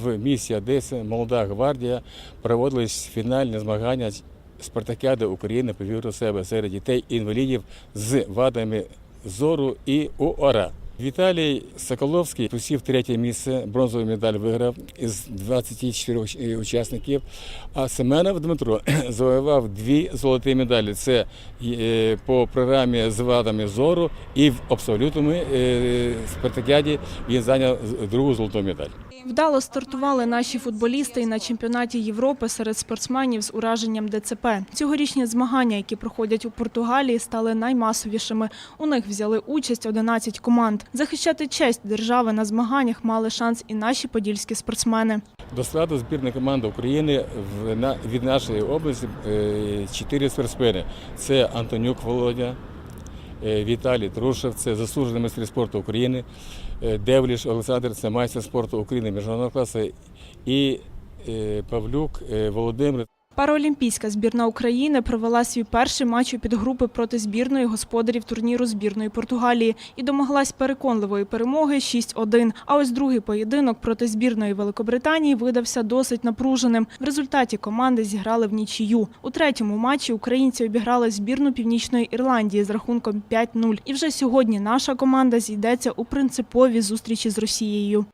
В місті Одеси молода гвардія проводились фінальні змагання спартакіади України повіру себе серед дітей інвалідів з вадами зору і УОРа. Віталій Соколовський посів третє місце, бронзову медаль виграв із 24 учасників. А Семенов Дмитро завоював дві золоті медалі. Це е, по програмі з вадами зору і в абсолютному е, спартакіаді він зайняв другу золоту медаль. Вдало стартували наші футболісти і на чемпіонаті Європи серед спортсменів з ураженням ДЦП. Цьогорічні змагання, які проходять у Португалії, стали наймасовішими. У них взяли участь 11 команд. Захищати честь держави на змаганнях мали шанс і наші подільські спортсмени. До складу збірної команди України від нашої області е, чотири спортсмени. Це Антонюк Володя, е, Віталій Трушев, це заслужений майстер спорту України, е, Девліш Олександр, це майстер спорту України міжнародного класу, і Павлюк Володимир. Параолімпійська збірна України провела свій перший матч у підгрупи проти збірної господарів турніру збірної Португалії і домоглась переконливої перемоги 6-1. А ось другий поєдинок проти збірної Великобританії видався досить напруженим. В результаті команди зіграли в нічию. У третьому матчі українці обіграли збірну Північної Ірландії з рахунком 5-0. І вже сьогодні наша команда зійдеться у принциповій зустрічі з Росією.